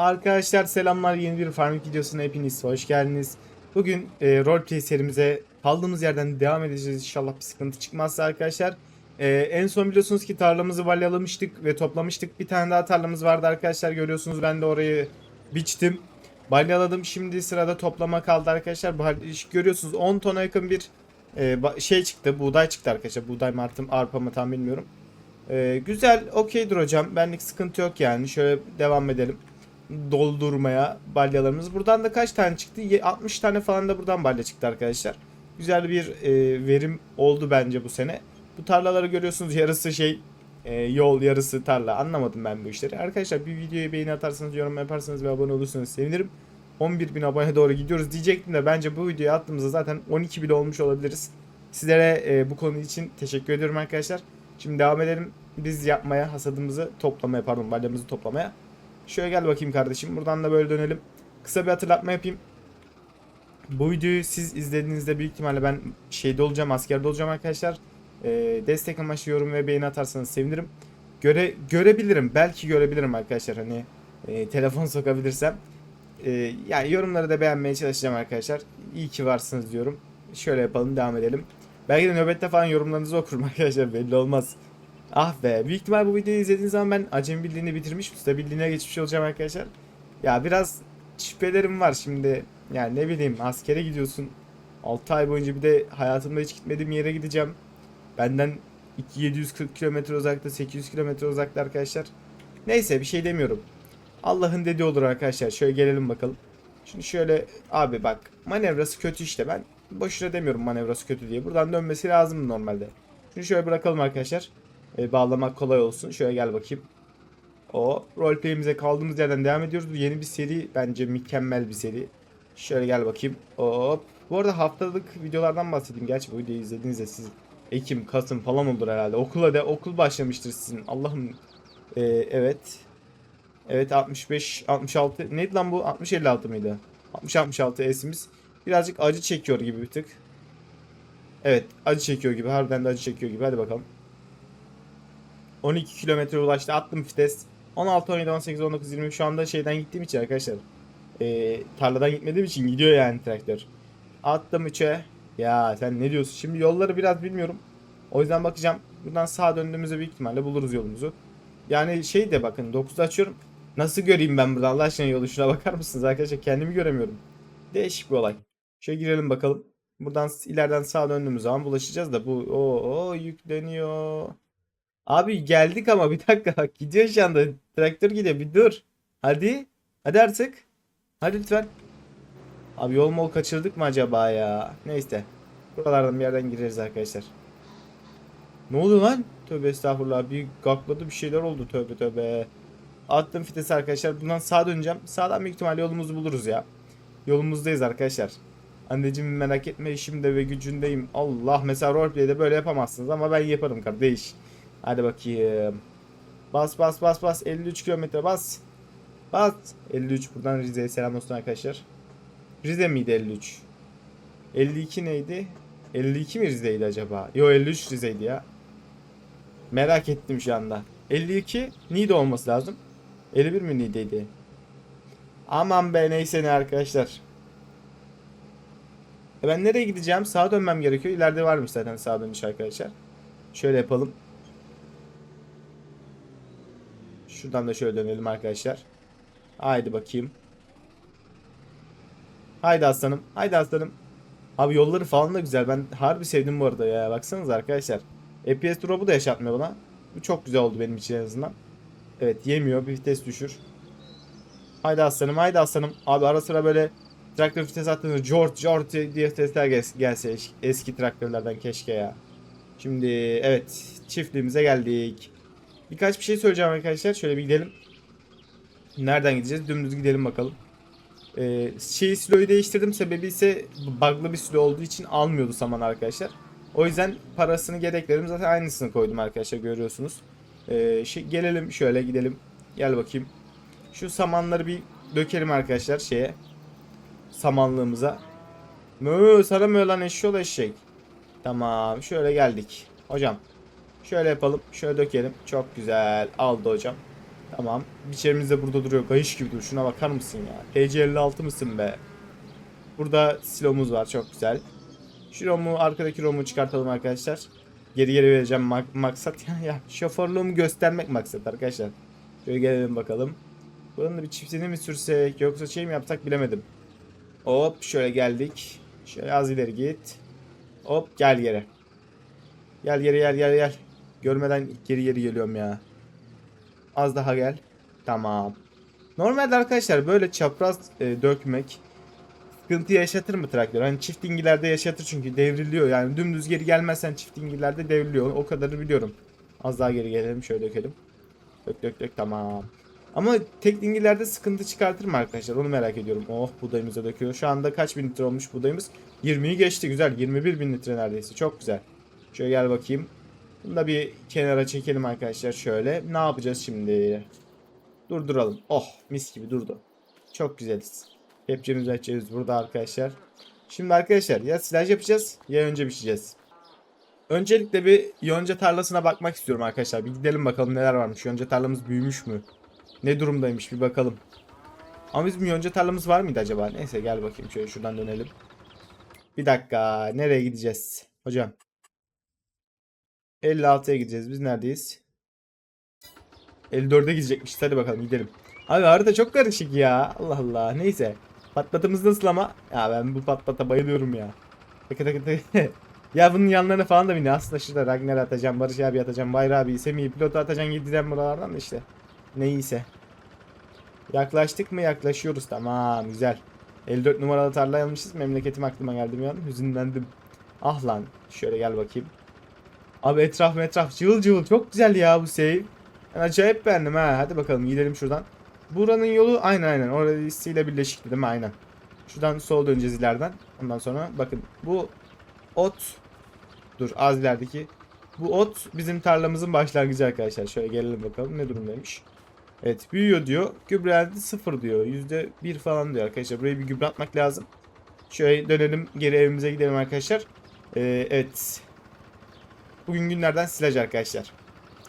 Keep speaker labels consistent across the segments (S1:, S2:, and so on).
S1: Arkadaşlar selamlar yeni bir farming videosuna hepiniz hoş geldiniz. Bugün e, roleplay serimize kaldığımız yerden devam edeceğiz inşallah bir sıkıntı çıkmazsa arkadaşlar. E, en son biliyorsunuz ki tarlamızı balyalamıştık ve toplamıştık. Bir tane daha tarlamız vardı arkadaşlar görüyorsunuz ben de orayı biçtim. Balyaladım şimdi sırada toplama kaldı arkadaşlar. Görüyorsunuz 10 tona yakın bir e, şey çıktı buğday çıktı arkadaşlar. Buğday mı artım arpa mı tam bilmiyorum. E, güzel okeydir hocam benlik sıkıntı yok yani şöyle devam edelim doldurmaya balyalarımız. Buradan da kaç tane çıktı? Ye- 60 tane falan da buradan balya çıktı arkadaşlar. Güzel bir e, verim oldu bence bu sene. Bu tarlaları görüyorsunuz yarısı şey e, yol yarısı tarla. Anlamadım ben bu işleri. Arkadaşlar bir videoya beğeni atarsanız yorum yaparsanız ve abone olursanız sevinirim. 11 bin abone doğru gidiyoruz diyecektim de bence bu videoyu attığımızda zaten 12 bile olmuş olabiliriz. Sizlere e, bu konu için teşekkür ediyorum arkadaşlar. Şimdi devam edelim biz yapmaya, hasadımızı toplamaya pardon balyamızı toplamaya. Şöyle gel bakayım kardeşim. Buradan da böyle dönelim. Kısa bir hatırlatma yapayım. Bu videoyu siz izlediğinizde büyük ihtimalle ben şeyde olacağım, askerde olacağım arkadaşlar. Ee, destek amaçlı yorum ve beğeni atarsanız sevinirim. Göre görebilirim, belki görebilirim arkadaşlar. Hani e, telefon sokabilirsem. E, yani yorumları da beğenmeye çalışacağım arkadaşlar. İyi ki varsınız diyorum. Şöyle yapalım, devam edelim. Belki de nöbette falan yorumlarınızı okurum arkadaşlar. Belli olmaz. Ah be. Büyük ihtimal bu videoyu izlediğiniz zaman ben acemi bildiğini bitirmiş, usta bildiğine geçmiş olacağım arkadaşlar. Ya biraz şüphelerim var şimdi. Yani ne bileyim askere gidiyorsun. 6 ay boyunca bir de hayatımda hiç gitmediğim yere gideceğim. Benden 740 kilometre uzakta, 800 kilometre uzakta arkadaşlar. Neyse bir şey demiyorum. Allah'ın dediği olur arkadaşlar. Şöyle gelelim bakalım. Şimdi şöyle abi bak manevrası kötü işte ben boşuna demiyorum manevrası kötü diye. Buradan dönmesi lazım normalde. Şimdi şöyle bırakalım arkadaşlar. E, bağlamak kolay olsun. Şöyle gel bakayım. O roleplay'imize kaldığımız yerden devam ediyoruz. Yeni bir seri bence mükemmel bir seri. Şöyle gel bakayım. Hop. Bu arada haftalık videolardan bahsedeyim. Gerçi bu videoyu izlediğinizde siz Ekim, Kasım falan olur herhalde. Okula da okul başlamıştır sizin. Allah'ım. E, evet. Evet 65 66 neydi lan bu? 60 56 mıydı? 60 66 S'imiz birazcık acı çekiyor gibi bir tık. Evet, acı çekiyor gibi. Harbiden de acı çekiyor gibi. Hadi bakalım. 12 kilometre ulaştı. Attım vites. 16, 17, 18, 19, 20 şu anda şeyden gittiğim için arkadaşlar. Ee, tarladan gitmediğim için gidiyor yani traktör. Attım 3'e. Ya sen ne diyorsun? Şimdi yolları biraz bilmiyorum. O yüzden bakacağım. Buradan sağa döndüğümüzde büyük ihtimalle buluruz yolumuzu. Yani şey de bakın 9'da açıyorum. Nasıl göreyim ben burada Allah aşkına yolu şuna bakar mısınız arkadaşlar? Kendimi göremiyorum. Değişik bir olay. Şöyle girelim bakalım. Buradan ileriden sağa döndüğümüz zaman bulaşacağız da bu o yükleniyor. Abi geldik ama bir dakika gidiyor şu anda. Traktör gidiyor bir dur. Hadi. Hadi artık. Hadi lütfen. Abi yol mol kaçırdık mı acaba ya? Neyse. Buralardan bir yerden gireriz arkadaşlar. Ne oldu lan? Tövbe estağfurullah. Bir gakladı bir şeyler oldu tövbe tövbe. Attım fitesi arkadaşlar. Bundan sağa döneceğim. Sağdan büyük ihtimalle yolumuzu buluruz ya. Yolumuzdayız arkadaşlar. Anneciğim merak etme işimde ve gücündeyim. Allah mesela roleplay'de böyle yapamazsınız ama ben yaparım kardeş. Hadi bakayım. Bas bas bas bas 53 kilometre bas. Bas. 53 buradan Rize'ye selam olsun arkadaşlar. Rize miydi 53? 52 neydi? 52 mi Rize'ydi acaba? Yo 53 Rize'ydi ya. Merak ettim şu anda. 52 Niğde olması lazım. 51 mi Niğde'ydi? Aman be neyse ne arkadaşlar. E ben nereye gideceğim? Sağa dönmem gerekiyor. İleride varmış zaten sağa dönüş arkadaşlar. Şöyle yapalım. Şuradan da şöyle dönelim arkadaşlar. Haydi bakayım. Haydi aslanım. Haydi aslanım. Abi yolları falan da güzel. Ben harbi sevdim bu arada ya. Baksanıza arkadaşlar. FPS drop'u da yaşatmıyor bana. Bu çok güzel oldu benim için en azından. Evet yemiyor. Bir vites düşür. Haydi aslanım. Haydi aslanım. Abi ara sıra böyle traktör vites attığında jort jort diye sesler gel- gelse eski traktörlerden keşke ya. Şimdi evet çiftliğimize geldik. Birkaç bir şey söyleyeceğim arkadaşlar. Şöyle bir gidelim. Nereden gideceğiz? Dümdüz gidelim bakalım. Ee, şey siloyu değiştirdim. Sebebi ise bug'lı bir silo olduğu için almıyordu saman arkadaşlar. O yüzden parasını gereklerim zaten aynısını koydum arkadaşlar görüyorsunuz. Ee, şey, gelelim şöyle gidelim. Gel bakayım. Şu samanları bir dökelim arkadaşlar şeye. Samanlığımıza. Mö sana mı lan eşyol eşek. Tamam şöyle geldik. Hocam şöyle yapalım. Şöyle dökelim. Çok güzel. Aldı hocam. Tamam. Biçerimiz de burada duruyor. Kayış gibi duruyor. Şuna bakar mısın ya? TC56 mısın be? Burada silomuz var. Çok güzel. Şu romu, arkadaki romu çıkartalım arkadaşlar. Geri geri vereceğim mak- maksat. Ya, ya şoförlüğümü göstermek maksat arkadaşlar. Şöyle gelelim bakalım. Buranın da bir çiftini mi sürsek yoksa şey mi yapsak bilemedim. Hop şöyle geldik. Şöyle az ileri git. Hop gel geri. Gel geri gel gel gel. Görmeden geri geri geliyorum ya. Az daha gel. Tamam. Normalde arkadaşlar böyle çapraz e, dökmek sıkıntı yaşatır mı traktör? Hani çift dingilerde yaşatır çünkü devriliyor. Yani dümdüz geri gelmezsen çift dingillerde devriliyor. O kadarı biliyorum. Az daha geri gelelim şöyle dökelim. Dök dök dök tamam. Ama tek dingillerde sıkıntı çıkartır mı arkadaşlar? Onu merak ediyorum. Oh buğdayımıza döküyor. Şu anda kaç bin litre olmuş buğdayımız? 20'yi geçti güzel. 21 bin litre neredeyse. Çok güzel. Şöyle gel bakayım. Bunu da bir kenara çekelim arkadaşlar şöyle. Ne yapacağız şimdi? Durduralım. Oh mis gibi durdu. Çok güzeliz. Kepçemizi açıyoruz burada arkadaşlar. Şimdi arkadaşlar ya silaj yapacağız ya önce biçeceğiz. Öncelikle bir yonca tarlasına bakmak istiyorum arkadaşlar. Bir gidelim bakalım neler varmış. Yonca tarlamız büyümüş mü? Ne durumdaymış bir bakalım. Ama bizim yonca tarlamız var mıydı acaba? Neyse gel bakayım şöyle şuradan dönelim. Bir dakika nereye gideceğiz? Hocam. 56'ya gideceğiz. Biz neredeyiz? 54'e gidecekmişiz. Hadi bakalım gidelim. Abi harita çok karışık ya. Allah Allah. Neyse. Patlatımız nasıl ama? Ya ben bu patlata bayılıyorum ya. Tıkı tıkı. ya bunun yanlarına falan da biniyor. Aslında şurada Ragnar atacağım, Barış abi atacağım, Bayra abi, Semih pilotu atacağım gideceğim buralardan da işte. Neyse. Yaklaştık mı? Yaklaşıyoruz. Tamam güzel. 54 numaralı tarla almışız. Memleketim aklıma geldi bir an. Hüzünlendim. Ah lan. Şöyle gel bakayım. Abi etraf etraf cıvıl cıvıl. Çok güzel ya bu save. Ben acayip beğendim ha. Hadi bakalım gidelim şuradan. Buranın yolu aynen aynen. Orasıyla birleşik değil mi? Aynen. Şuradan sola döneceğiz ileriden. Ondan sonra bakın bu ot dur az ilerideki bu ot bizim tarlamızın başlangıcı arkadaşlar. Şöyle gelelim bakalım ne durumdaymış. Evet büyüyor diyor. Gübre elde sıfır diyor. Yüzde bir falan diyor arkadaşlar. Buraya bir gübre atmak lazım. Şöyle dönelim geri evimize gidelim arkadaşlar. Ee, evet. Bugün günlerden silaj arkadaşlar.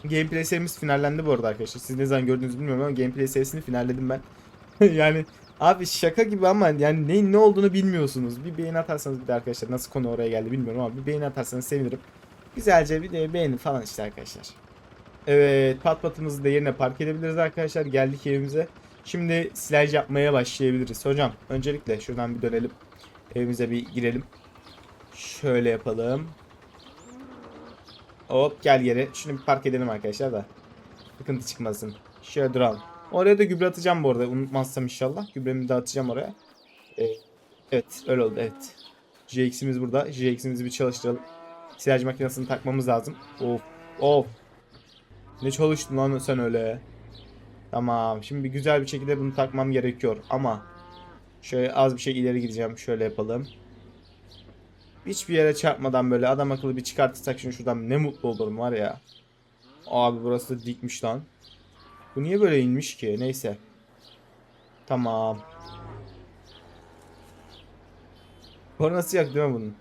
S1: Gameplay serimiz finallendi bu arada arkadaşlar. Siz ne zaman gördünüz bilmiyorum ama gameplay serisini finalledim ben. yani abi şaka gibi ama yani neyin ne olduğunu bilmiyorsunuz. Bir beğeni atarsanız bir de arkadaşlar nasıl konu oraya geldi bilmiyorum ama bir beğeni atarsanız sevinirim. Güzelce bir de beğeni falan işte arkadaşlar. Evet pat patımızı da yerine park edebiliriz arkadaşlar. Geldik evimize. Şimdi silaj yapmaya başlayabiliriz. Hocam öncelikle şuradan bir dönelim. Evimize bir girelim. Şöyle yapalım. Hop gel geri. Şunu bir park edelim arkadaşlar da. Sıkıntı çıkmasın. Şöyle duralım. Oraya da gübre atacağım bu arada. Unutmazsam inşallah. Gübremi de atacağım oraya. Ee, evet öyle oldu evet. JX'imiz burada. JX'imizi bir çalıştıralım. Silaj makinesini takmamız lazım. Of of. Ne çalıştın lan sen öyle. Tamam. Şimdi güzel bir şekilde bunu takmam gerekiyor. Ama şöyle az bir şey ileri gideceğim. Şöyle yapalım. Hiçbir yere çarpmadan böyle adam akıllı bir çıkartırsak şunu şuradan ne mutlu olurum var ya. Abi burası da dikmiş lan. Bu niye böyle inmiş ki? Neyse. Tamam. Kornası yok değil mi bunun?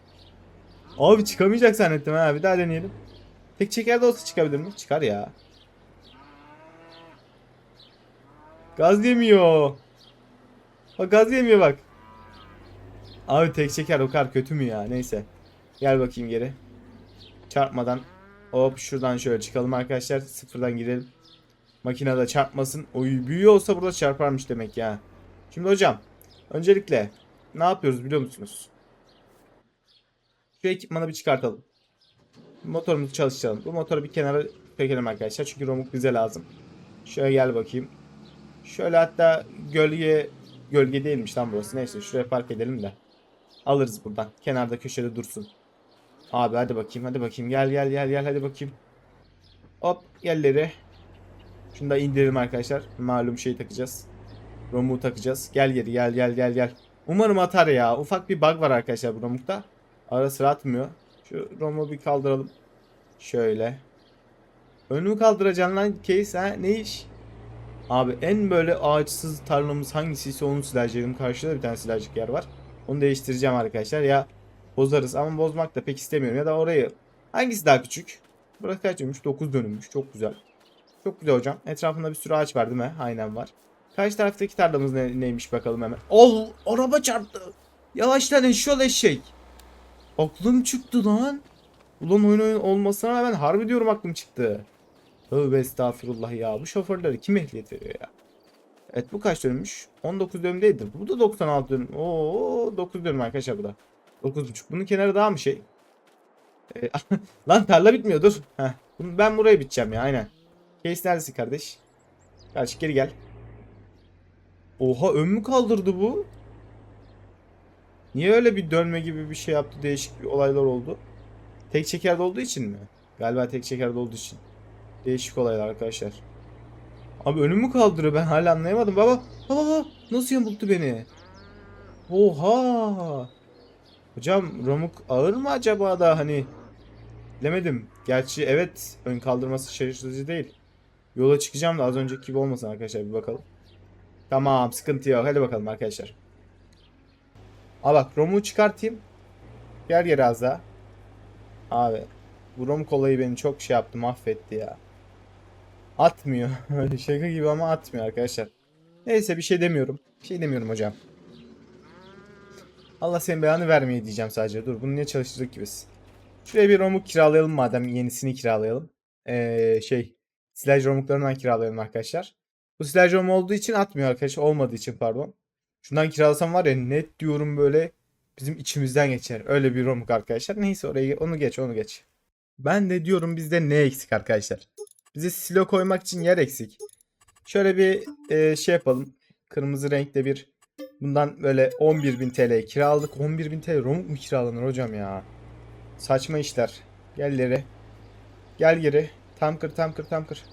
S1: Abi çıkamayacak zannettim ha. Bir daha deneyelim. Tek çeker de olsa çıkabilir mi? Çıkar ya. Gaz yemiyor. Bak gaz yemiyor bak. Abi tek çeker o kadar kötü mü ya? Neyse. Gel bakayım geri. Çarpmadan. Hop şuradan şöyle çıkalım arkadaşlar. Sıfırdan girelim. Makinede çarpmasın. Oy büyüyor olsa burada çarparmış demek ya. Şimdi hocam. Öncelikle ne yapıyoruz biliyor musunuz? Şu ekipmanı bir çıkartalım. Motorumuzu çalıştıralım. Bu motoru bir kenara çekelim arkadaşlar. Çünkü romuk bize lazım. Şöyle gel bakayım. Şöyle hatta gölge gölge değilmiş lan burası. Neyse şuraya park edelim de. Alırız buradan. Kenarda köşede dursun. Abi hadi bakayım hadi bakayım. Gel gel gel gel hadi bakayım. Hop gelleri. Şunu da indirelim arkadaşlar. Malum şey takacağız. Romu takacağız. Gel geri gel gel gel gel. Umarım atar ya. Ufak bir bug var arkadaşlar bu romukta. Ara sıra atmıyor. Şu romu bir kaldıralım. Şöyle. Önümü kaldıracaksın lan case ha ne iş? Abi en böyle ağaçsız tarlamız hangisiyse onu silajlayalım. Karşıda bir tane silajlık yer var. Onu değiştireceğim arkadaşlar. Ya bozarız ama bozmak da pek istemiyorum. Ya da orayı hangisi daha küçük? Burası kaç dönmüş? 9 dönümmüş. Çok güzel. Çok güzel hocam. Etrafında bir sürü ağaç var değil mi? Aynen var. Karşı taraftaki tarlamız ne- neymiş bakalım hemen. Oh araba çarptı. Yavaş lan eşyol eşek. Aklım çıktı lan. Ulan oyun oyun olmasına rağmen harbi diyorum aklım çıktı. Tövbe estağfurullah ya. Bu şoförlere kim ehliyet veriyor ya? Evet bu kaç dönmüş? 19 dönüm değildir. Bu da 96 dönüm. Oo 9 dönüm arkadaşlar bu da. 9.5. Bunun kenarı daha mı şey? Ee, lan tarla bitmiyor dur. Heh. Ben buraya biteceğim ya aynen. Case neredesin kardeş? Kardeş geri gel. Oha ön mü kaldırdı bu? Niye öyle bir dönme gibi bir şey yaptı? Değişik bir olaylar oldu. Tek çekerde olduğu için mi? Galiba tek çekerde olduğu için. Değişik olaylar arkadaşlar. Abi önümü kaldırıyor ben hala anlayamadım. Baba baba baba nasıl yamulttu beni? Oha. Hocam Ramuk ağır mı acaba da hani bilemedim. Gerçi evet ön kaldırması şaşırtıcı değil. Yola çıkacağım da az önceki gibi olmasın arkadaşlar bir bakalım. Tamam sıkıntı yok hadi bakalım arkadaşlar. Aa bak Rom'u çıkartayım. Gel geri az daha. Abi bu Rom kolayı beni çok şey yaptı mahvetti ya. Atmıyor. Şaka gibi ama atmıyor arkadaşlar. Neyse bir şey demiyorum. Bir şey demiyorum hocam. Allah senin belanı vermeye diyeceğim sadece. Dur bunu niye çalıştırdık ki biz? Şuraya bir romuk kiralayalım madem yenisini kiralayalım. Ee, şey silaj romuklarından kiralayalım arkadaşlar. Bu silaj rom olduğu için atmıyor arkadaşlar. Olmadığı için pardon. Şundan kiralasam var ya net diyorum böyle bizim içimizden geçer. Öyle bir romuk arkadaşlar. Neyse orayı onu geç onu geç. Ben de diyorum bizde ne eksik arkadaşlar. Bize silo koymak için yer eksik. Şöyle bir e, şey yapalım. Kırmızı renkte bir bundan böyle 11.000 TL kiraladık. 11.000 TL romuk mu kiralanır hocam ya? Saçma işler. Gel ileri. Gel geri. Tam kır tam kır tam kır.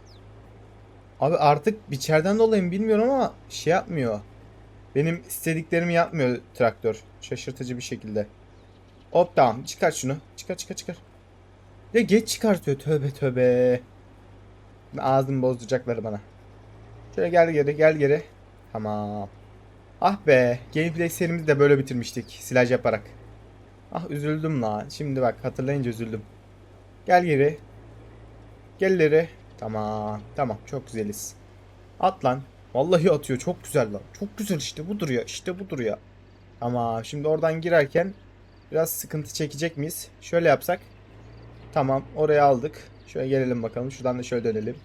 S1: Abi artık biçerden dolayı mı bilmiyorum ama şey yapmıyor. Benim istediklerimi yapmıyor traktör. Şaşırtıcı bir şekilde. Hop tamam çıkar şunu. Çıkar çıkar çıkar. Ya geç çıkartıyor tövbe tövbe. Ağzımı bozduracaklar bana. Şöyle gel geri gel geri. Tamam. Ah be. Gameplay serimizi de böyle bitirmiştik. Silaj yaparak. Ah üzüldüm la. Şimdi bak hatırlayınca üzüldüm. Gel geri. Gel ileri. Tamam. Tamam. Çok güzeliz. At lan. Vallahi atıyor. Çok güzel lan. Çok güzel işte budur ya. İşte budur ya. Tamam. Şimdi oradan girerken biraz sıkıntı çekecek miyiz? Şöyle yapsak. Tamam. Oraya aldık. Şöyle gelelim bakalım. Şuradan da şöyle dönelim.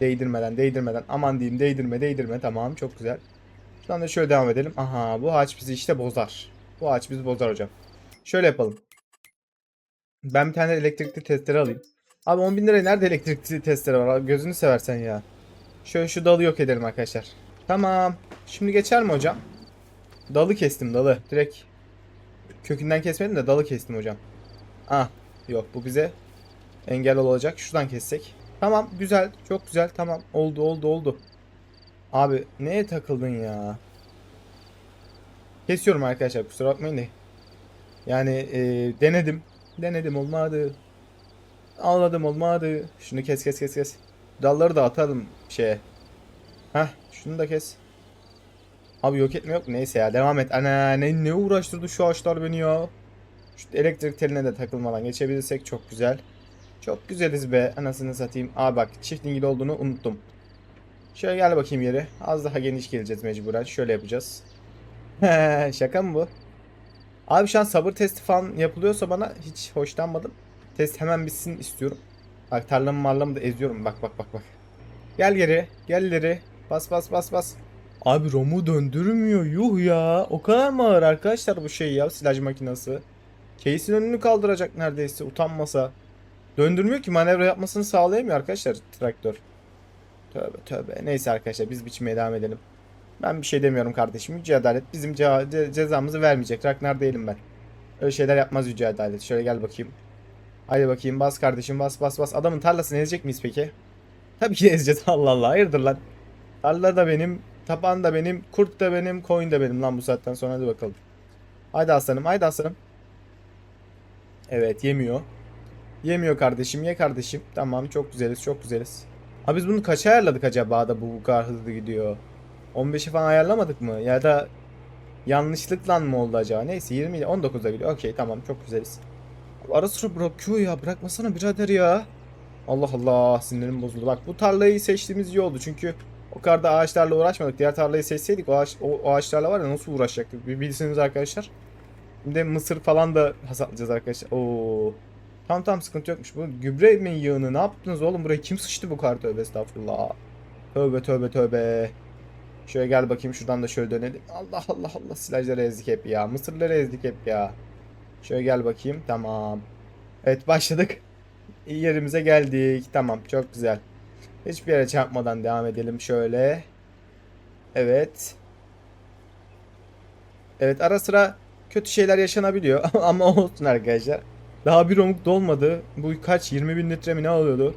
S1: Değdirmeden değdirmeden. Aman diyeyim değdirme değdirme. Tamam. Çok güzel. Şuradan da şöyle devam edelim. Aha bu ağaç bizi işte bozar. Bu ağaç bizi bozar hocam. Şöyle yapalım. Ben bir tane elektrikli testere alayım. Abi 10 bin liraya nerede elektrikli testere var? Gözünü seversen ya. Şöyle şu dalı yok edelim arkadaşlar. Tamam. Şimdi geçer mi hocam? Dalı kestim dalı. Direkt kökünden kesmedim de dalı kestim hocam. Ah yok bu bize engel olacak. Şuradan kessek. Tamam güzel çok güzel tamam oldu oldu oldu. Abi neye takıldın ya? Kesiyorum arkadaşlar kusura bakmayın da. Yani e, denedim. Denedim olmadı. Ağladım olmadı. Şunu kes kes kes kes. Dalları da atalım şeye. Heh şunu da kes. Abi yok etme yok. Neyse ya devam et. Ana ne, ne uğraştırdı şu ağaçlar beni ya. Şu elektrik teline de takılmadan geçebilirsek çok güzel. Çok güzeliz be. Anasını satayım. Aa bak çift dingil olduğunu unuttum. Şöyle gel bakayım yere. Az daha geniş geleceğiz mecburen. Şöyle yapacağız. Şaka mı bu? Abi şu an sabır testi falan yapılıyorsa bana hiç hoşlanmadım. Test hemen bitsin istiyorum. Bak tarlamı marlamı da eziyorum. Bak bak bak bak. Gel geri. Gel ileri. Bas bas bas bas. Abi Rom'u döndürmüyor. Yuh ya. O kadar mı ağır arkadaşlar bu şey ya silaj makinesi. Case'in önünü kaldıracak neredeyse utanmasa. Döndürmüyor ki manevra yapmasını sağlayamıyor arkadaşlar traktör. Tövbe tövbe. Neyse arkadaşlar biz biçmeye devam edelim. Ben bir şey demiyorum kardeşim. Yüce Adalet bizim ce- ce- cezamızı vermeyecek. Ragnar değilim ben. Öyle şeyler yapmaz Yüce Adalet. Şöyle gel bakayım. Haydi bakayım bas kardeşim bas bas bas. Adamın tarlasını ezecek miyiz peki? Tabii ki ezeceğiz. Allah Allah. Hayırdır lan. Tarla da benim. Tapan da benim. Kurt da benim. Koyun da benim lan bu saatten sonra. Hadi bakalım. Haydi aslanım. Haydi aslanım. Evet yemiyor. Yemiyor kardeşim. Ye kardeşim. Tamam çok güzeliz. Çok güzeliz. Abi biz bunu kaça ayarladık acaba da bu bu kadar hızlı gidiyor? 15'i falan ayarlamadık mı? Ya da yanlışlıkla mı oldu acaba? Neyse 20 ile 19'a gidiyor. Okey tamam çok güzeliz. Ara sıra bırakıyor ya. Bırakmasana birader ya. Allah Allah sinirim bozuldu. Bak bu tarlayı seçtiğimiz iyi oldu çünkü o kadar da ağaçlarla uğraşmadık. Diğer tarlayı seçseydik o, ağaç, o, o ağaçlarla var ya nasıl uğraşacaktık bir arkadaşlar. De mısır falan da hasatlayacağız arkadaşlar. Oo. Tam tam sıkıntı yokmuş. Bu gübre mi yığını ne yaptınız oğlum? Buraya kim sıçtı bu kadar tövbe estağfurullah. Tövbe tövbe tövbe. Şöyle gel bakayım şuradan da şöyle dönelim. Allah Allah Allah silajları ezdik hep ya. Mısırları ezdik hep ya. Şöyle gel bakayım. Tamam. Evet başladık. İyi yerimize geldik. Tamam çok güzel. Hiçbir yere çarpmadan devam edelim şöyle. Evet. Evet ara sıra kötü şeyler yaşanabiliyor ama olsun arkadaşlar. Daha bir omuk dolmadı. Bu kaç 20 bin litre mi ne alıyordu?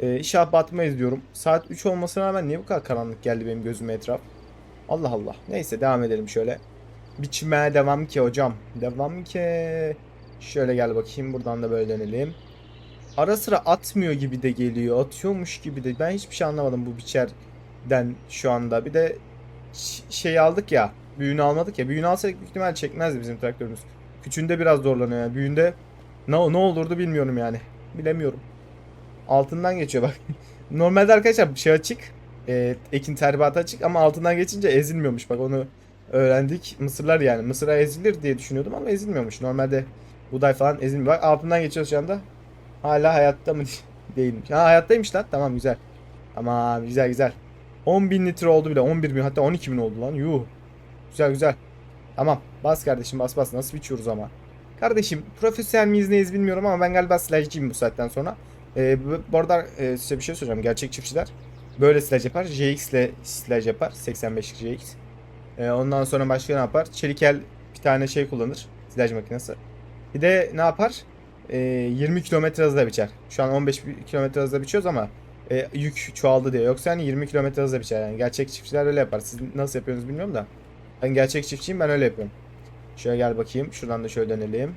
S1: Ee, inşallah batmayız diyorum. Saat 3 olmasına rağmen niye bu kadar karanlık geldi benim gözüme etraf? Allah Allah. Neyse devam edelim şöyle. Biçmeye devam ki hocam. Devam ki. Şöyle gel bakayım buradan da böyle dönelim. Ara sıra atmıyor gibi de geliyor. Atıyormuş gibi de. Ben hiçbir şey anlamadım bu biçerden şu anda. Bir de şey aldık ya. Büyüğünü almadık ya. Büyüğünü alsaydık büyük ihtimal çekmezdi bizim traktörümüz. Küçüğünde biraz zorlanıyor yani. Büyüğünde ne, ne olurdu bilmiyorum yani. Bilemiyorum. Altından geçiyor bak. Normalde arkadaşlar şey açık. E, ekin terbiatı açık ama altından geçince ezilmiyormuş. Bak onu öğrendik. Mısırlar yani. Mısıra ezilir diye düşünüyordum ama ezilmiyormuş. Normalde buğday falan ezilmiyor. Bak altından geçiyoruz şu anda. Hala hayatta mı değilmiş. Ha hayattaymış lan. Tamam güzel. Tamam güzel güzel. 10 bin litre oldu bile. 11 bin hatta 12 bin oldu lan. Yuh. Güzel güzel. Tamam. Bas kardeşim bas bas. Nasıl biçiyoruz ama. Kardeşim profesyonel miyiz neyiz bilmiyorum ama ben galiba silajcıyım bu saatten sonra. Ee, bu, arada e, size bir şey söyleyeceğim. Gerçek çiftçiler böyle silaj yapar. JX ile silaj yapar. 85 JX. Ee, ondan sonra başka ne yapar? Çelikel bir tane şey kullanır. Silaj makinesi. Bir de ne yapar? Ee, 20 kilometre hızla biçer. Şu an 15 kilometre hızla biçiyoruz ama e, yük çoğaldı diye. Yoksa hani 20 kilometre hızla biçer. Yani gerçek çiftçiler öyle yapar. Siz nasıl yapıyorsunuz bilmiyorum da. Ben gerçek çiftçiyim ben öyle yapıyorum. Şöyle gel bakayım. Şuradan da şöyle dönelim.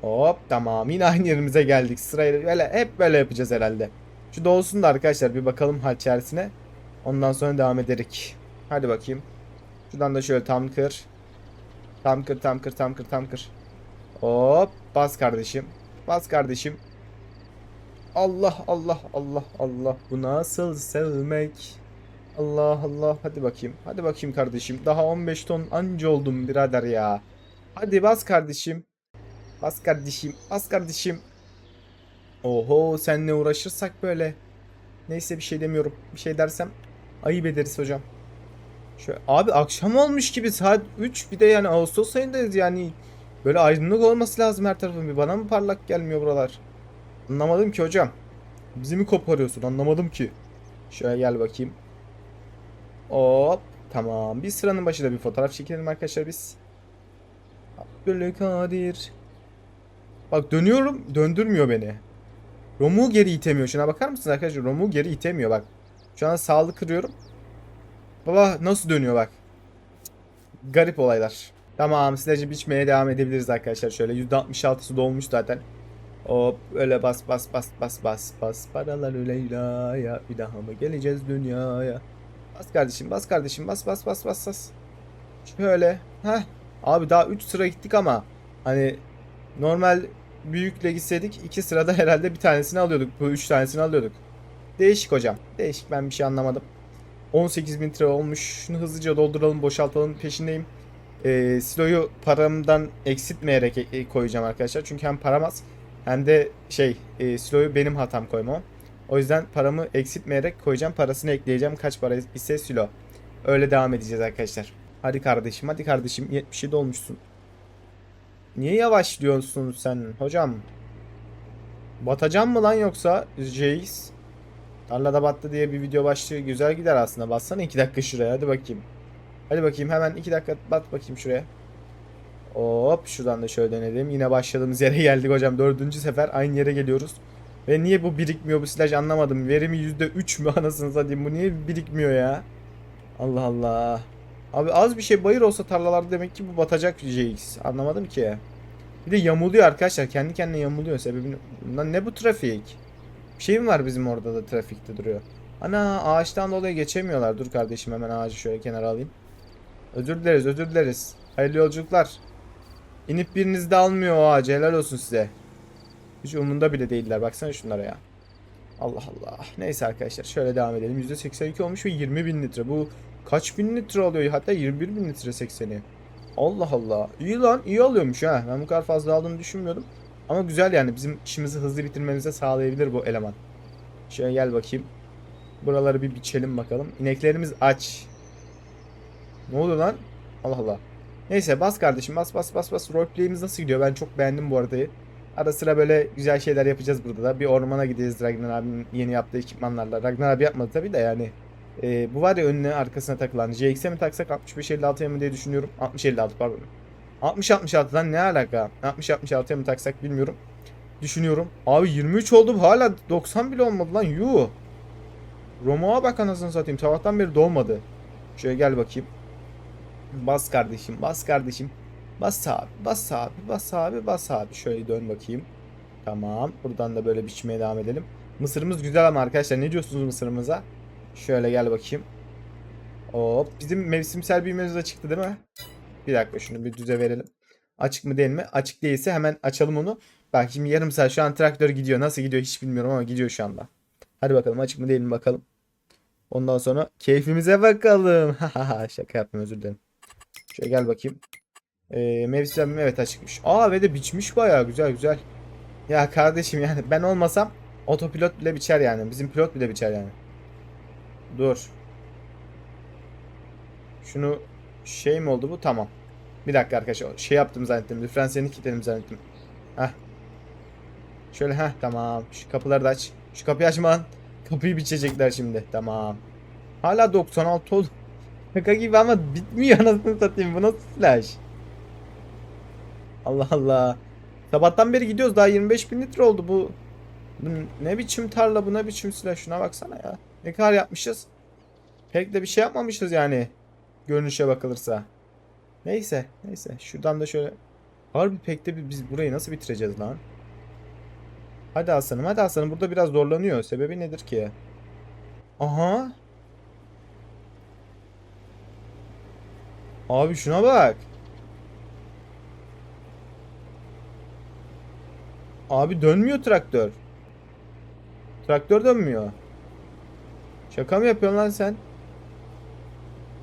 S1: Hop tamam. Yine aynı yerimize geldik. Sırayla böyle hep böyle yapacağız herhalde. Şu dolsun da arkadaşlar bir bakalım hal içerisine. Ondan sonra devam ederek. Hadi bakayım. Şuradan da şöyle tam kır. Tam kır tam kır tam kır tam kır. Hop bas kardeşim. Bas kardeşim. Allah Allah Allah Allah. Bu nasıl sevmek? Allah Allah. Hadi bakayım. Hadi bakayım kardeşim. Daha 15 ton anca oldum birader ya. Hadi bas kardeşim. Bas kardeşim. Bas kardeşim. Oho seninle uğraşırsak böyle. Neyse bir şey demiyorum. Bir şey dersem ayıp ederiz hocam. Şöyle, abi akşam olmuş gibi saat 3 bir de yani Ağustos ayındayız yani. Böyle aydınlık olması lazım her tarafın. Bir bana mı parlak gelmiyor buralar? Anlamadım ki hocam. Bizi mi koparıyorsun? Anlamadım ki. Şöyle gel bakayım. Hop. Tamam. Bir sıranın başında bir fotoğraf çekelim arkadaşlar biz. Abdülkadir. Bak dönüyorum. Döndürmüyor beni. Romu geri itemiyor. Şuna bakar mısınız arkadaşlar? Romu geri itemiyor bak. Şu an sağlık kırıyorum. Baba nasıl dönüyor bak. Garip olaylar. Tamam silajı biçmeye devam edebiliriz arkadaşlar. Şöyle %66'sı dolmuş zaten. Hop öyle bas bas bas bas bas bas paralar Leyla'ya bir daha mı geleceğiz dünyaya? Bas kardeşim bas kardeşim bas bas bas bas bas. Şöyle. Heh. Abi daha 3 sıra gittik ama hani normal büyükle gitseydik iki sırada herhalde bir tanesini alıyorduk. Bu üç tanesini alıyorduk. Değişik hocam. Değişik ben bir şey anlamadım. 18 bin litre olmuş. Şunu hızlıca dolduralım boşaltalım peşindeyim. Ee, siloyu paramdan eksiltmeyerek e- e- koyacağım arkadaşlar. Çünkü hem param az hem de şey e, siloyu benim hatam koymam. O yüzden paramı eksiltmeyerek koyacağım. Parasını ekleyeceğim. Kaç para ise silo. Öyle devam edeceğiz arkadaşlar. Hadi kardeşim hadi kardeşim 77 olmuşsun. Niye yavaşlıyorsun sen hocam? Batacağım mı lan yoksa Jace? Tarlada battı diye bir video başlığı güzel gider aslında. Bassana 2 dakika şuraya hadi bakayım. Hadi bakayım hemen 2 dakika bat bakayım şuraya. Hop şuradan da şöyle dönelim. Yine başladığımız yere geldik hocam. Dördüncü sefer aynı yere geliyoruz. Ve niye bu birikmiyor bu silaj anlamadım. Verimi %3 mü anasını satayım. Bu niye birikmiyor ya? Allah Allah. Abi az bir şey bayır olsa tarlalarda demek ki bu batacak JX. Anlamadım ki. Bir de yamuluyor arkadaşlar. Kendi kendine yamuluyor. Sebebini... Lan ne bu trafik? Bir şey mi var bizim orada da trafikte duruyor? Ana ağaçtan dolayı geçemiyorlar. Dur kardeşim hemen ağacı şöyle kenara alayım. Özür dileriz özür dileriz. Hayırlı yolculuklar. İnip biriniz de almıyor o ağacı. Helal olsun size. Hiç umurunda bile değiller. Baksana şunlara ya. Allah Allah. Neyse arkadaşlar şöyle devam edelim. %82 olmuş ve 20 bin litre. Bu kaç bin litre alıyor? Hatta 21 bin litre 80'i. Allah Allah. İyi lan iyi alıyormuş ha. Ben bu kadar fazla aldığını düşünmüyordum. Ama güzel yani bizim işimizi hızlı bitirmemize sağlayabilir bu eleman. Şöyle gel bakayım. Buraları bir biçelim bakalım. İneklerimiz aç. Ne oluyor lan? Allah Allah. Neyse bas kardeşim bas bas bas bas. Roleplay'imiz nasıl gidiyor? Ben çok beğendim bu aradayı. Ara sıra böyle güzel şeyler yapacağız burada da. Bir ormana gideceğiz Ragnar abinin yeni yaptığı ekipmanlarla. Ragnar abi yapmadı tabii de yani. Ee, bu var ya önüne arkasına takılan. JX'e mi taksak 65-56'ya mı diye düşünüyorum. 60-56 pardon. 60-66'dan ne alaka? 60-66'ya mı taksak bilmiyorum. Düşünüyorum. Abi 23 oldu hala 90 bile olmadı lan yuh. Romo'a bak anasını satayım. Sabahtan beri dolmadı. Şöyle gel bakayım. Bas kardeşim bas kardeşim. Bas abi bas abi bas abi bas abi. Şöyle dön bakayım. Tamam. Buradan da böyle biçmeye devam edelim. Mısırımız güzel ama arkadaşlar ne diyorsunuz mısırımıza? Şöyle gel bakayım. Hop. Bizim mevsimsel büyümemiz de çıktı değil mi? Bir dakika şunu bir düze verelim. Açık mı değil mi? Açık değilse hemen açalım onu. Bak şimdi yarım saat şu an traktör gidiyor. Nasıl gidiyor hiç bilmiyorum ama gidiyor şu anda. Hadi bakalım açık mı değil mi bakalım. Ondan sonra keyfimize bakalım. Şaka yapma özür dilerim. Şöyle gel bakayım. Ee, mevsim evet açıkmış. Aa ve de biçmiş bayağı güzel güzel. Ya kardeşim yani ben olmasam otopilot bile biçer yani. Bizim pilot bile biçer yani. Dur. Şunu şey mi oldu bu? Tamam. Bir dakika arkadaşlar. Şey yaptım zannettim. Diferansiyelini kilitledim zannettim. Heh. Şöyle heh tamam. Şu kapıları da aç. Şu kapıyı açma lan. Kapıyı biçecekler şimdi. Tamam. Hala 96 oldu. Şaka gibi ama bitmiyor anasını satayım. Bu nasıl flash? Allah Allah. Sabahtan beri gidiyoruz. Daha 25 bin litre oldu bu. Ne biçim tarla bu ne biçim silah. Şuna baksana ya. Ne kadar yapmışız. Pek de bir şey yapmamışız yani. Görünüşe bakılırsa. Neyse. Neyse. Şuradan da şöyle. Harbi pek de biz burayı nasıl bitireceğiz lan? Hadi aslanım hadi aslanım. Burada biraz zorlanıyor. Sebebi nedir ki? Aha. Abi şuna bak. Abi dönmüyor traktör. Traktör dönmüyor. Şaka mı yapıyorsun lan sen?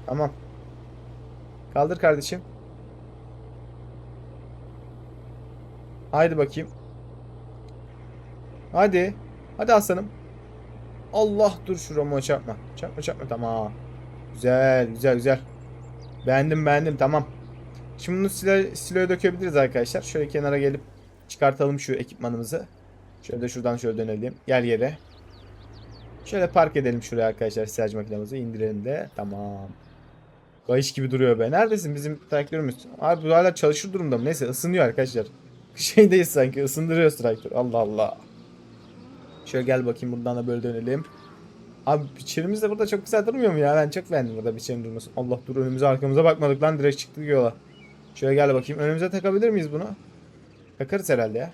S1: Tamam. Kaldır kardeşim. Haydi bakayım. Hadi. Hadi aslanım. Allah dur şu Romo çarpma. Çarpma çarpma tamam. Güzel güzel güzel. Beğendim beğendim tamam. Şimdi bunu silo, siloya dökebiliriz arkadaşlar. Şöyle kenara gelip çıkartalım şu ekipmanımızı. Şöyle de şuradan şöyle dönelim. Gel yere. Şöyle park edelim şuraya arkadaşlar silaj makinamızı indirelim de. Tamam. Kayış gibi duruyor be. Neredesin bizim traktörümüz? Abi bu hala çalışır durumda mı? Neyse ısınıyor arkadaşlar. Şeydeyiz sanki ısındırıyoruz traktör. Allah Allah. Şöyle gel bakayım buradan da böyle dönelim. Abi biçerimiz de burada çok güzel durmuyor mu ya? Ben çok beğendim burada biçerim durması. Allah dur önümüze arkamıza bakmadık lan direkt çıktık yola. Şöyle gel bakayım. Önümüze takabilir miyiz bunu? Takarız herhalde ya.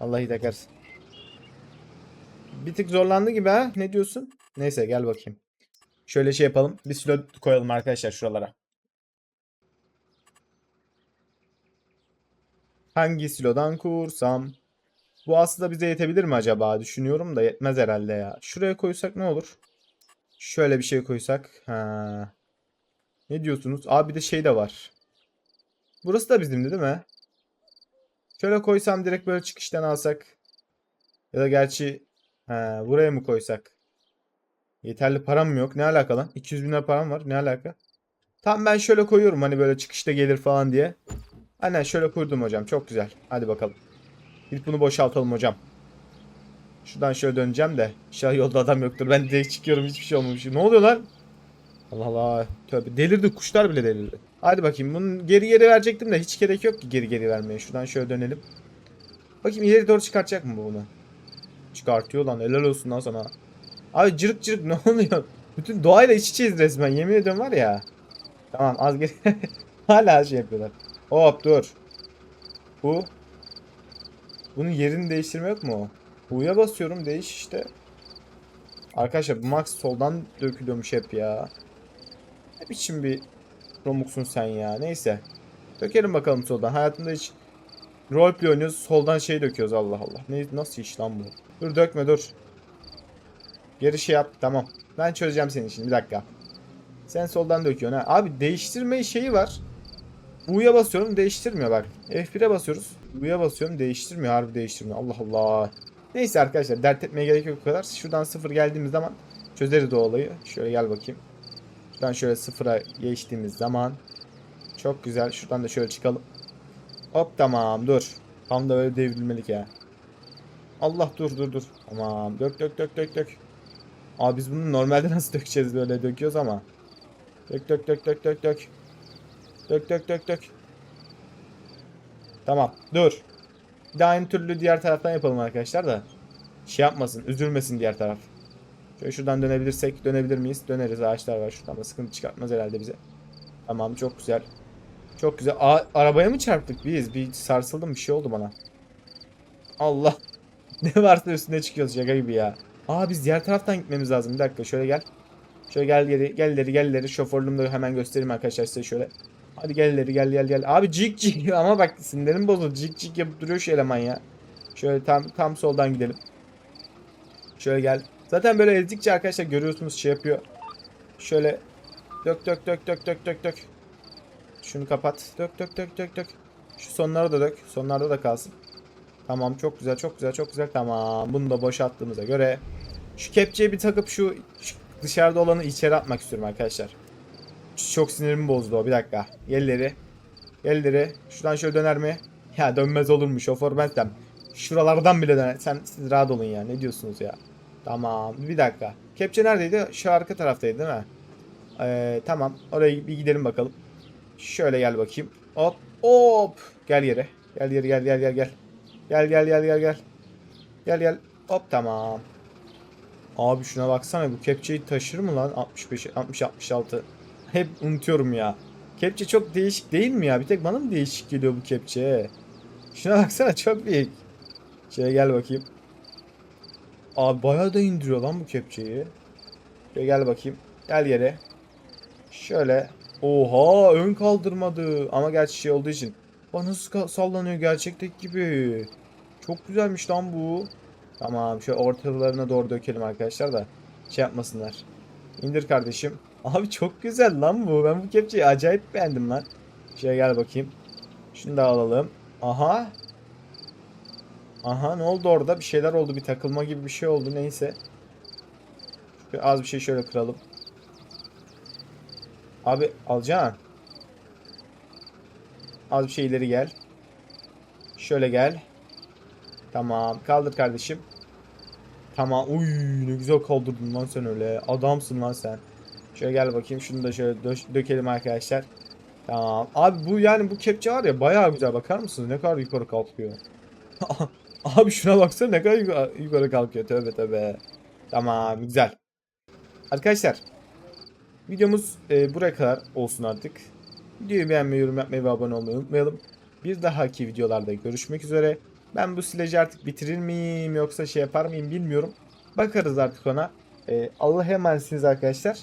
S1: Vallahi takarız. Bir tık zorlandı gibi ha. Ne diyorsun? Neyse gel bakayım. Şöyle şey yapalım. Bir silo koyalım arkadaşlar şuralara. Hangi silodan kursam? Bu aslında bize yetebilir mi acaba? Düşünüyorum da yetmez herhalde ya. Şuraya koysak ne olur? Şöyle bir şey koysak. Ha. Ne diyorsunuz? Abi bir de şey de var. Burası da bizimdi değil mi? Şöyle koysam direkt böyle çıkıştan alsak. Ya da gerçi ha, buraya mı koysak? Yeterli param mı yok? Ne alaka lan? 200 bin lira param var. Ne alaka? Tamam ben şöyle koyuyorum hani böyle çıkışta gelir falan diye. Aynen şöyle koydum hocam. Çok güzel. Hadi bakalım. Gidip bunu boşaltalım hocam. Şuradan şöyle döneceğim de. İnşallah yolda adam yoktur. Ben direkt çıkıyorum hiçbir şey olmamış. Ne oluyor lan? Allah Allah. Tövbe. Delirdi. Kuşlar bile delirdi. Hadi bakayım. Bunun geri geri verecektim de hiç gerek yok ki geri geri vermeye. Şuradan şöyle dönelim. Bakayım ileri doğru çıkartacak mı bu bunu? Çıkartıyor lan. Helal olsun lan sana. Abi cırık cırık ne oluyor? Bütün doğayla iç içeyiz resmen. Yemin ediyorum var ya. Tamam az geri. Hala şey yapıyorlar. Hop dur. Bu. Bunun yerini değiştirme yok mu? U'ya basıyorum değiş işte. Arkadaşlar bu Max soldan dökülüyormuş hep ya. Ne biçim bir Romux'un sen ya. Neyse. Dökelim bakalım soldan. Hayatımda hiç roleplay oynuyoruz. Soldan şey döküyoruz Allah Allah. Ne, nasıl iş lan bu? Dur dökme dur. Geri şey yap. Tamam. Ben çözeceğim senin için. Bir dakika. Sen soldan döküyorsun ha. Abi değiştirme şeyi var. U'ya basıyorum değiştirmiyor bak. F1'e basıyoruz. U'ya basıyorum değiştirmiyor. Harbi değiştirmiyor. Allah Allah. Neyse arkadaşlar dert etmeye gerek yok bu kadar. Şuradan sıfır geldiğimiz zaman çözeriz o olayı. Şöyle gel bakayım. Şuradan şöyle sıfıra geçtiğimiz zaman çok güzel. Şuradan da şöyle çıkalım. Hop tamam dur. Tam da böyle devrilmelik ya. Allah dur dur dur. Tamam dök dök dök dök dök. Abi biz bunu normalde nasıl dökeceğiz böyle döküyoruz ama. Dök dök dök dök dök dök. Dök dök dök dök. Tamam dur. Bir daha aynı türlü diğer taraftan yapalım arkadaşlar da. Şey yapmasın üzülmesin diğer taraf. Şöyle şuradan dönebilirsek dönebilir miyiz? Döneriz ağaçlar var şuradan da sıkıntı çıkartmaz herhalde bize. Tamam çok güzel. Çok güzel. Aa, arabaya mı çarptık biz? Bir sarsıldım bir şey oldu bana. Allah. ne varsa üstüne çıkıyoruz şaka gibi ya. Aa biz diğer taraftan gitmemiz lazım. Bir dakika şöyle gel. Şöyle gel geri gel ileri gel ileri. Şoförlüğümü hemen göstereyim arkadaşlar size şöyle. Hadi gel ileri gel gel gel. Abi cik cik ama bak sinirlerim bozuldu. Cik cik yapıp duruyor şu eleman ya. Şöyle tam tam soldan gidelim. Şöyle gel. Zaten böyle ezdikçe arkadaşlar görüyorsunuz şey yapıyor. Şöyle dök dök dök dök dök dök dök. Şunu kapat. Dök dök dök dök dök. Şu sonları da dök. Sonlarda da kalsın. Tamam çok güzel çok güzel çok güzel. Tamam bunu da boşalttığımıza göre. Şu kepçeyi bir takıp şu, şu dışarıda olanı içeri atmak istiyorum arkadaşlar. Çok sinirimi bozdu o bir dakika. Gelleri. Gelleri. Şuradan şöyle döner mi? Ya dönmez olur mu şoför bensem. Şuralardan bile döner. Sen siz rahat olun ya. Ne diyorsunuz ya? Tamam. Bir dakika. Kepçe neredeydi? Şu arka taraftaydı değil mi? Ee, tamam. Oraya bir gidelim bakalım. Şöyle gel bakayım. Hop. Hop. Gel yere. Gel yere gel gel gel gel. Gel gel gel gel gel. Gel gel. Hop tamam. Abi şuna baksana bu kepçeyi taşır mı lan? 65 60 66. Hep unutuyorum ya. Kepçe çok değişik değil mi ya? Bir tek bana mı değişik geliyor bu kepçe? Şuna baksana çok büyük. Şöyle gel bakayım. Abi bayağı da indiriyor lan bu kepçeyi. Şöyle gel bakayım. Gel yere. Şöyle. Oha ön kaldırmadı. Ama gerçi şey olduğu için. Bana nasıl sallanıyor gerçekteki gibi. Çok güzelmiş lan bu. Tamam şöyle ortalarına doğru dökelim arkadaşlar da. Şey yapmasınlar. İndir kardeşim. Abi çok güzel lan bu. Ben bu kepçeyi acayip beğendim lan. Şöyle gel bakayım. Şunu da alalım. Aha. Aha ne oldu orada? Bir şeyler oldu. Bir takılma gibi bir şey oldu. Neyse. Şöyle az bir şey şöyle kıralım. Abi alacaksın. Az bir şey ileri gel. Şöyle gel. Tamam. Kaldır kardeşim. Tamam. Uy ne güzel kaldırdın lan sen öyle. Adamsın lan sen. Şöyle gel bakayım. Şunu da şöyle dö- dökelim arkadaşlar. Tamam. Abi bu yani bu kepçe var ya bayağı güzel. Bakar mısınız? Ne kadar yukarı kalkıyor. Abi şuna baksana ne kadar yukarı, yukarı kalkıyor. Tövbe tövbe. Tamam güzel. Arkadaşlar videomuz e, buraya kadar olsun artık. Videoyu beğenmeyi, yorum yapmayı ve abone olmayı unutmayalım. Bir dahaki videolarda görüşmek üzere. Ben bu silajı artık bitirir miyim yoksa şey yapar mıyım bilmiyorum. Bakarız artık ona. E, Allah'a emanetsiniz arkadaşlar.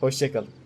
S1: Hoşçakalın.